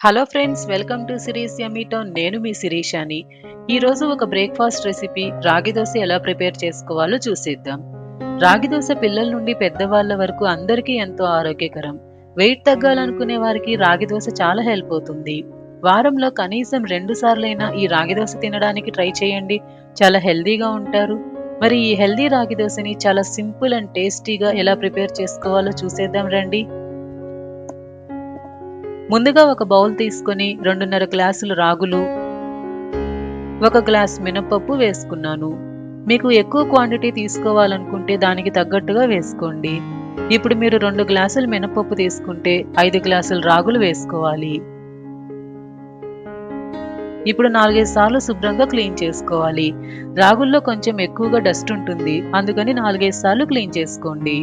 Hello friends welcome to Siri's యమీటో town నేను మీ శిరీషాని. ఈరోజు ఒక బ్రేక్ఫాస్ట్ రెసిపీ రాగి దోశ ఎలా ప్రిపేర్ చేసుకోవాలో చూసేద్దాం. రాగి దోశ పిల్లల నుండి పెద్దవాళ్ళ వరకు అందరికీ ఎంతో ఆరోగ్యకరం. వెయిట్ తగ్గాలనుకునే వారికి రాగి దోశ చాలా హెల్ప్ అవుతుంది. వారంలో కనీసం రెండు సార్లైనా ఈ రాగి దోశ తినడానికి ట్రై చేయండి. చాలా హెల్దీగా ఉంటారు. మరి ఈ హెల్దీ రాగి దోశని చాలా సింపుల్ అండ్ టేస్టీగా ఎలా ప్రిపేర్ చేసుకోవాలో చూసేద్దాం రండి. ముందుగా ఒక బౌల్ తీసుకొని రెండున్నర గ్లాసులు రాగులు ఒక గ్లాస్ మినపప్పు వేసుకున్నాను. మీకు ఎక్కువ క్వాంటిటీ తీసుకోవాలనుకుంటే దానికి తగ్గట్టుగా వేసుకోండి. ఇప్పుడు మీరు రెండు గ్లాసులు మినపప్పు తీసుకుంటే ఐదు గ్లాసులు రాగులు వేసుకోవాలి. ఇప్పుడు నాలుగైదు సార్లు శుభ్రంగా క్లీన్ చేసుకోవాలి. రాగుల్లో కొంచెం ఎక్కువగా డస్ట్ ఉంటుంది. అందుకని నాలుగైదు సార్లు క్లీన్ చేసుకోండి.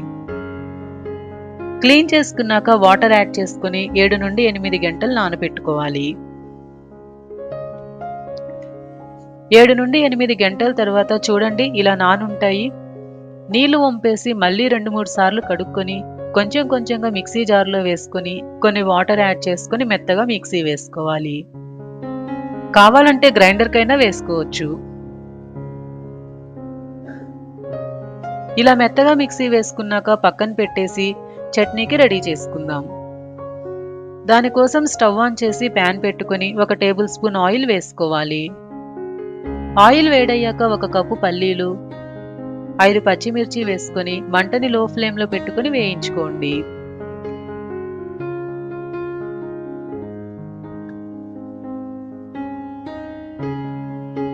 క్లీన్ చేసుకున్నాక వాటర్ యాడ్ చేసుకుని ఏడు నుండి ఎనిమిది గంటలు నానబెట్టుకోవాలి. ఏడు నుండి ఎనిమిది గంటల తర్వాత చూడండి ఇలా నానుంటాయి. నీళ్ళు వంపేసి మళ్ళీ రెండు మూడు సార్లు కడుక్కొని కొంచెం కొంచెంగా మిక్సీ జార్లో వేసుకొని కొన్ని వాటర్ యాడ్ చేసుకొని మెత్తగా మిక్సీ వేసుకోవాలి. కావాలంటే గ్రైండర్కైనా వేసుకోవచ్చు. ఇలా మెత్తగా మిక్సీ వేసుకున్నాక పక్కన పెట్టేసి చట్నీకి రెడీ చేసుకుందాం దానికోసం స్టవ్ ఆన్ చేసి ప్యాన్ పెట్టుకుని ఒక టేబుల్ స్పూన్ ఆయిల్ వేసుకోవాలి. ఆయిల్ వేడయ్యాక ఒక కప్పు పల్లీలు ఐదు పచ్చిమిర్చి వేసుకొని మంటని లో ఫ్లేమ్లో పెట్టుకుని వేయించుకోండి.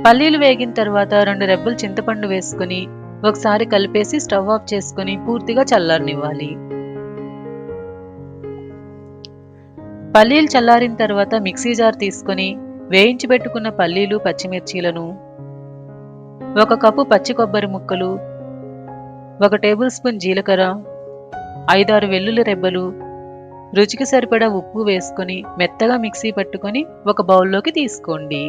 పల్లీలు వేగిన తర్వాత రెండు రెబ్బలు చింతపండు వేసుకుని ఒకసారి కలిపేసి స్టవ్ ఆఫ్ చేసుకుని పూర్తిగా చల్లారనివ్వాలి. పల్లీలు చల్లారిన తర్వాత మిక్సీ జార్ తీసుకొని వేయించి పెట్టుకున్న పల్లీలు పచ్చిమిర్చీలను ఒక కప్పు పచ్చి కొబ్బరి ముక్కలు ఒక టేబుల్ స్పూన్ జీలకర్ర ఐదారు వెల్లుల్లి రెబ్బలు రుచికి సరిపడా ఉప్పు వేసుకొని మెత్తగా మిక్సీ పట్టుకొని ఒక బౌల్లోకి తీసుకోండి.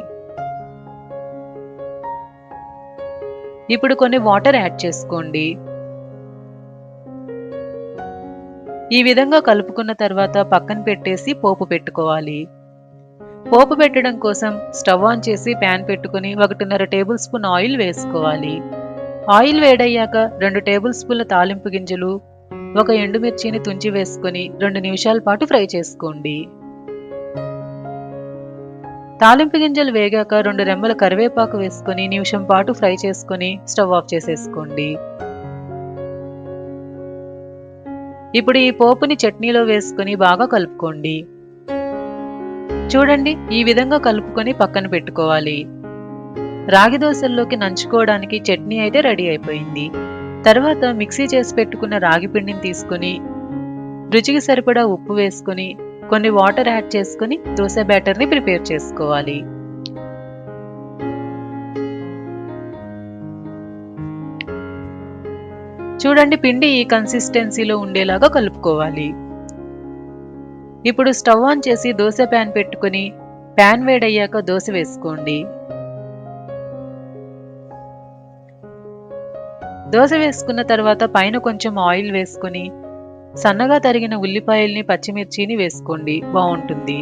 ఇప్పుడు కొన్ని వాటర్ యాడ్ చేసుకోండి. ఈ విధంగా కలుపుకున్న తర్వాత పక్కన పెట్టేసి పోపు పెట్టుకోవాలి. పోపు పెట్టడం కోసం స్టవ్ ఆన్ చేసి ప్యాన్ పెట్టుకుని ఒకటిన్నర టేబుల్ స్పూన్ ఆయిల్ వేసుకోవాలి. ఆయిల్ వేడయ్యాక రెండు టేబుల్ స్పూన్ల తాలింపు గింజలు ఒక ఎండుమిర్చిని తుంచి వేసుకొని రెండు నిమిషాల పాటు ఫ్రై చేసుకోండి. తాలింపు గింజలు వేగాక రెండు రెమ్మల కరివేపాకు వేసుకొని నిమిషం పాటు ఫ్రై చేసుకొని స్టవ్ ఆఫ్ చేసేసుకోండి. ఇప్పుడు ఈ పోపుని చట్నీలో వేసుకొని బాగా కలుపుకోండి. చూడండి ఈ విధంగా కలుపుకొని పక్కన పెట్టుకోవాలి. రాగి దోశల్లోకి నంచుకోవడానికి చట్నీ అయితే రెడీ అయిపోయింది. తర్వాత మిక్సీ చేసి పెట్టుకున్న రాగి పిండిని తీసుకొని రుచికి సరిపడా ఉప్పు వేసుకొని కొన్ని వాటర్ యాడ్ చేసుకుని దోశ బ్యాటర్ని ప్రిపేర్ చేసుకోవాలి. చూడండి పిండి ఈ కన్సిస్టెన్సీలో ఉండేలాగా కలుపుకోవాలి. ఇప్పుడు స్టవ్ ఆన్ చేసి దోశ ప్యాన్ పెట్టుకుని ప్యాన్ వేడయ్యాక దోశ వేసుకోండి. దోశ వేసుకున్న తర్వాత పైన కొంచెం ఆయిల్ వేసుకుని సన్నగా తరిగిన ఉల్లిపాయల్ని పచ్చిమిర్చిని వేసుకోండి. బాగుంటుంది.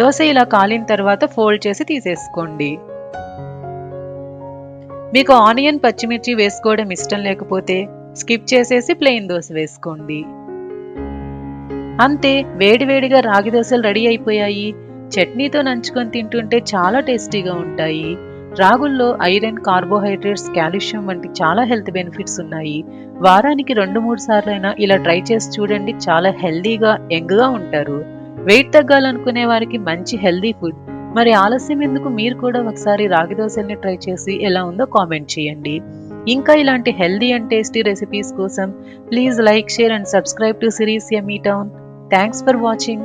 దోశ ఇలా కాలిన తర్వాత ఫోల్డ్ చేసి తీసేసుకోండి. మీకు ఆనియన్ పచ్చిమిర్చి వేసుకోవడం ఇష్టం లేకపోతే స్కిప్ చేసేసి ప్లెయిన్ దోశ వేసుకోండి. అంతే వేడివేడిగా రాగి దోశలు రెడీ అయిపోయాయి. చట్నీతో నంచుకొని తింటుంటే చాలా టేస్టీగా ఉంటాయి. రాగుల్లో ఐరన్ కార్బోహైడ్రేట్స్ కాల్షియం వంటి చాలా హెల్త్ బెనిఫిట్స్ ఉన్నాయి. వారానికి రెండు మూడు సార్లైనా ఇలా ట్రై చేసి చూడండి చాలా హెల్దీగా యంగ్గా ఉంటారు. వెయిట్ తగ్గాలనుకునే వారికి మంచి హెల్దీ ఫుడ్. మరి ఆలస్యం ఎందుకు? మీరు కూడా ఒకసారి రాగి దోశల్ని ట్రై చేసి ఎలా ఉందో కామెంట్ చేయండి. ఇంకా ఇలాంటి హెల్దీ అండ్ టేస్టీ రెసిపీస్ కోసం please like share and subscribe to series yummy town. Thanks for watching.